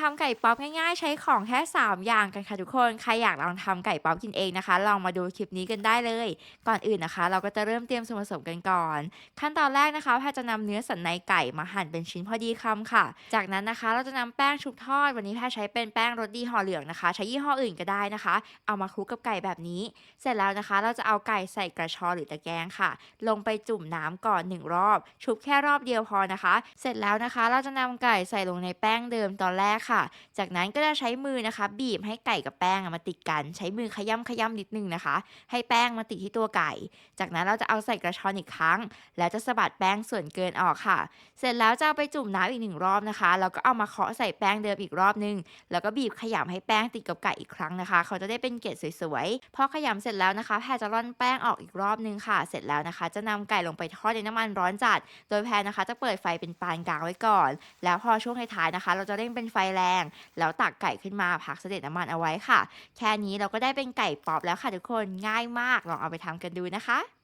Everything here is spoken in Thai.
ทำไก่ป๊อปง่ายๆ ใช้ของแค่ 3 อย่างกันค่ะทุกคน ใครอยากลองทำไก่ป๊อปกินเองนะคะ ลองมาดูคลิปนี้กันได้เลย ก่อนอื่นนะคะ เราก็จะเริ่มเตรียมส่วนผสมกันก่อน ขั้นตอนแรกนะคะแพทย์จะนำเนื้อสันในไก่มาหั่นเป็นชิ้นพอดีคำค่ะ จากนั้นนะคะ เราจะนำแป้งชุบทอด วันนี้แพทย์ใช้เป็นแป้งรสดีห่อเหลืองนะคะ ใช้ยี่ห้ออื่นก็ได้นะคะ เอามาคลุกกับไก่แบบนี้ เสร็จแล้วนะคะ เราจะเอาไก่ใส่กระชอนหรือตะแกรงค่ะ ลงไปจุ่มน้ำก่อนหนึ่งรอบ ชุบแค่รอบเดียวพอนะคะ เสร็จแล้วนะคะ เราจะนำไก่ใส่ลงในแป้งเดิมตอนแรกค่ะ จากนั้นก็จะใช้มือนะคะ บีบให้ไก่กับแป้งมาติดกัน ใช้มือขย้ำขย้ำนิดนึงนะคะ ให้แป้งมาติดที่ตัวไก่ จากนั้นเราจะเอาใส่กระชอนอีกครั้ง แล้วจะสะบัดแป้งส่วนเกินออกค่ะ เสร็จแล้วจะเอาไปจุ่มน้ำอีกหนึ่งรอบนะคะ แล้วก็เอามาเคาะใส่แป้งเดิมอีกรอบนึง แล้วก็บีบขยำให้แป้งติดกับไก่อีกครั้งนะคะ เขาจะได้เป็นเกล็ดสวยๆ พอขยำเสร็จแล้วนะคะ แพรจะร่อนแป้งออกอีกรอบนึงค่ะ เสร็จแล้วนะคะ จะนำไก่ลงไปทอดในน้ำมันร้อนจัด โดยแพรนะคะ จะเปิดไฟเป็นปานกลางไว้ก่อน แล้วพอช่วงท้ายๆนะคะ เราจะเร่งเป็นไฟแรง แล้วตักไก่ขึ้นมาพักเสด็จน้ำมันเอาไว้ค่ะ แค่นี้เราก็ได้เป็นไก่ป๊อปแล้วค่ะทุกคนง่ายมากลองเอาไปทำกันดูนะคะ